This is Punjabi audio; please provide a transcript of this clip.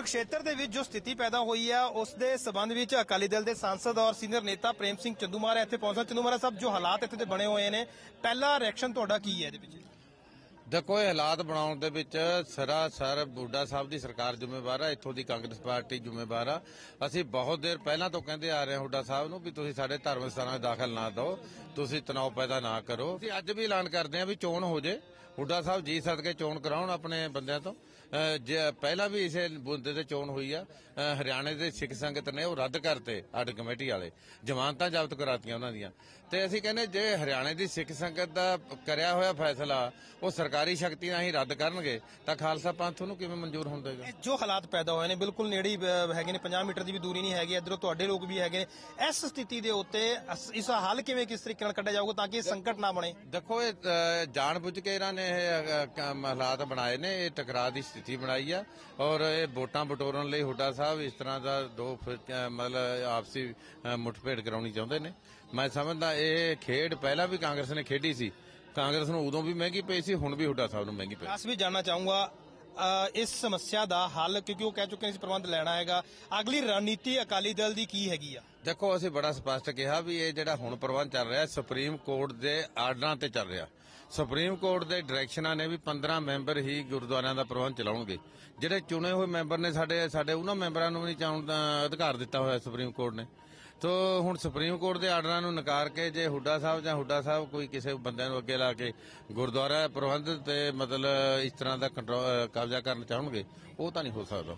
ਕੁਰੂਕਸ਼ੇਤਰ ਦੇ ਵਿੱਚ ਜੋ ਸਥਿਤੀ ਪੈਦਾ ਹੋਈ ਹੈ ਉਸ ਦੇ ਸਬੰਧ ਵਿੱਚ ਅਕਾਲੀ ਦਲ ਦੇ ਸਾਂਸਦ ਔਰ ਸੀਨੀਅਰ ਨੇਤਾ ਪ੍ਰੇਮ ਸਿੰਘ ਚੰਦੂਮਾਰਾ ਇੱਥੇ ਪਹੁੰਚਾ। ਚੰਦੂਮਾਰਾ ਸਾਹਿਬ, ਜੋ ਹਾਲਾਤ ਇੱਥੇ ਦੇ ਬਣੇ ਹੋਏ ਨੇ, ਪਹਿਲਾ ਰਿਐਕਸ਼ਨ ਤੁਹਾਡਾ ਕੀ ਹੈ ਇਹਦੇ ਵਿੱਚ? ਦੇਖੋ, ਇਹ ਹਾਲਾਤ ਬਣਾਉਣ ਦੇ ਵਿੱਚ ਸਰਾਸਰ ਬੁੱਢਾ ਸਾਹਿਬ ਦੀ ਸਰਕਾਰ ਜ਼ਿੰਮੇਵਾਰ ਹੈ ਇੱਥੋਂ ਦੀ ਕਾਂਗਰਸ ਪਾਰਟੀ ਜ਼ਿੰਮੇਵਾਰ ਆ। ਅਸੀਂ ਬਹੁਤ ਦੇਰ ਪਹਿਲਾਂ ਤੋਂ ਕਹਿੰਦੇ ਆ ਰਹੇ ਹਾਂ ਹੁੱਡਾ ਸਾਹਿਬ ਨੂੰ ਵੀ ਤੁਸੀਂ ਸਾਡੇ ਧਾਰਮਿਕ ਸਥਾਨਾਂ 'ਚ ਦਾਖਲ ਨਾ ਦਿਓ, ਤੁਸੀਂ ਤਣਾਅ ਪੈਦਾ ਨਾ ਕਰੋ। ਅਸੀਂ ਅੱਜ ਵੀ ਐਲਾਨ ਕਰਦੇ ਹਾਂ ਵੀ ਚੋਣ ਹੋ ਜੇ। ਹੁੱਡਾ ਸਾਹਿਬ ਜੀ ਸਦਕੇ ਚੋਣ ਕਰਾਉਣ ਆਪਣੇ ਬੰਦਿਆਂ ਤੋਂ। ਜੇ ਪਹਿਲਾਂ ਵੀ ਇਸੇ ਬੁੰਦੇ ਤੇ ਚੋਣ ਹੋਈ ਆ ਹਰਿਆਣੇ ਦੇ ਸਿੱਖ ਸੰਗਤ ਨੇ ਉਹ ਰੱਦ ਕਰਤੇ ਅੱਡ ਕਮੇਟੀ ਵਾਲੇ। ਜ਼ਮਾਨਤਾਂ ਜ਼ਬਤ ਕਰਾਤੀਆਂ ਉਹਨਾਂ ਦੀਆਂ। ਤੇ ਅਸੀਂ ਕਹਿੰਦੇ, ਜੇ ਹਰਿਆਣੇ ਦੀ ਸਿੱਖ ਸੰਗਤ ਦਾ ਕਰਿਆ ਹੋਇਆ ਫੈਸਲਾ, ਉਹ ਸਰਕਾਰ ਸ਼ਕਤੀ ਨਾਲ ਹੀ ਰੱਦ ਕਰਨਗੇ ਤਾਂ ਖਾਲਸਾ ਪੰਥ ਨੂੰ ਕਿਵੇਂ ਮਨਜ਼ੂਰ ਹੋਣ ਦੇਗਾ? ਇਹ ਜੋ ਹਾਲਾਤ ਪੈਦਾ ਹੋਏ ਨੇ ਬਿਲਕੁਲ ਨੇੜੇ ਹੈਗੇ ਨੇ 50 ਮੀਟਰ ਦੀ ਵੀ ਦੂਰੀ ਨਹੀਂ ਹੈਗੀ ਇਧਰੋਂ ਤੁਹਾਡੇ ਲੋਕ ਵੀ ਹੈਗੇ ਨੇ। ਇਸ ਸਥਿਤੀ ਦੇ ਉੱਤੇ ਇਸ ਹੱਲ ਕਿਵੇਂ ਕਿਸ ਤਰੀਕੇ ਨਾਲ ਕੱਢਿਆ ਜਾਊਗਾ ਤਾਂ ਕਿ ਇਹ ਸੰਕਟ ਨਾ ਬਣੇ? ਦੇਖੋ ਇਹ ਜਾਣਬੁੱਝ ਕੇ ਇਹਨਾਂ ਨੇ ਇਹ ਹਾਲਾਤ ਬਣਾਏ ਨੇ ਇਹ ਟਕਰਾਅ ਦੀ ਸਥਿਤੀ ਬਣਾਈ ਆ ਔਰ ਇਹ ਵੋਟਾਂ ਬਟੋਰਨ ਲਈ ਹੁੱਡਾ ਸਾਹਿਬ ਇਸ ਤਰ੍ਹਾਂ ਦਾ ਦੋ ਮਤਲਬ ਆਪਸੀ ਮੁੱਠਭੇੜ ਕਰਾਉਣੀ ਚਾਹੁੰਦੇ ਨੇ। ਮੈਂ ਸਮਝਦਾ ਇਹ ਖੇਡ ਪਹਿਲਾਂ ਵੀ ਕਾਂਗਰਸ ਨੇ ਖੇਡੀ ਸੀ ਕਾਂਗਰਸ ਨੂੰ ਉਦੋਂ ਵੀ ਮਹਿੰਗੀ ਪਈ ਸੀ ਹੁਣ ਵੀ ਹੁੱਡਾ ਸਾਹਿਬ ਨੂੰ ਮਹਿੰਗੀ ਪਈ ਖਾਸ ਵੀ ਜਾਨਣਾ ਚਾਹੂੰਗਾ। ਅ, ਇਸ ਸਮੱਸਿਆ ਦਾ ਹੱਲ ਕਿਉਂਕਿ ਉਹ ਕਹਿ ਚੁੱਕੇ ਨੇ ਅਸੀਂ ਪ੍ਰਬੰਧ ਲੈਣਾ ਹੈਗਾ। ਅਗਲੀ ਰਣਨੀਤੀ ਅਕਾਲੀ ਦਲ ਦੀ ਕੀ ਹੈਗੀ ਆ? ਦੇਖੋ ਅਸੀਂ ਬੜਾ ਸਪਸ਼ਟ ਕਿਹਾ ਵੀ ਇਹ ਜਿਹੜਾ ਹੁਣ ਪ੍ਰਬੰਧ ਚੱਲ ਰਿਹਾ ਸੁਪਰੀਮ ਕੋਰਟ ਦੇ ਆਰਡਰਾਂ ਤੇ ਚੱਲ ਰਿਹਾ। ਸੁਪਰੀਮ ਕੋਰਟ ਦੇ ਡਾਇਰੈਕਸ਼ਨਾਂ ਨੇ ਵੀ 15 ਮੈਂਬਰ ਹੀ ਗੁਰਦੁਆਰਿਆਂ ਦਾ ਪ੍ਰਬੰਧ ਚਲਾਉਣਗੇ। ਜਿਹੜੇ ਚੁਣੇ ਹੋਏ ਮੈਂਬਰ ਨੇ ਸਾਡੇ ਸਾਡੇ ਉਹਨਾਂ ਮੈਂਬਰਾਂ ਨੂੰ ਵੀ ਨਹੀਂ ਦਾ ਅਧਿਕਾਰ ਦਿੱਤਾ ਹੋਇਆ ਸੁਪਰੀਮ ਕੋਰਟ ਨੇ। ਤੋ ਹੁਣ ਸੁਪਰੀਮ ਕੋਰਟ ਦੇ ਆਰਡਰਾਂ ਨੂੰ ਨਕਾਰ ਕੇ ਜੇ ਹੁੱਡਾ ਸਾਹਿਬ ਜਾਂ ਹੁੱਡਾ ਸਾਹਿਬ ਕੋਈ ਕਿਸੇ ਬੰਦੇ ਨੂੰ ਅੱਗੇ ਲਾ ਕੇ ਗੁਰਦੁਆਰਾ ਪ੍ਰਬੰਧ ਤੇ ਮਤਲਬ ਇਸ ਤਰ੍ਹਾਂ ਦਾ ਕੰਟਰੋਲ ਕਬਜ਼ਾ ਕਰਨਾ ਚਾਹਣਗੇ, ਉਹ ਤਾਂ ਨਹੀਂ ਹੋ ਸਕਦਾ।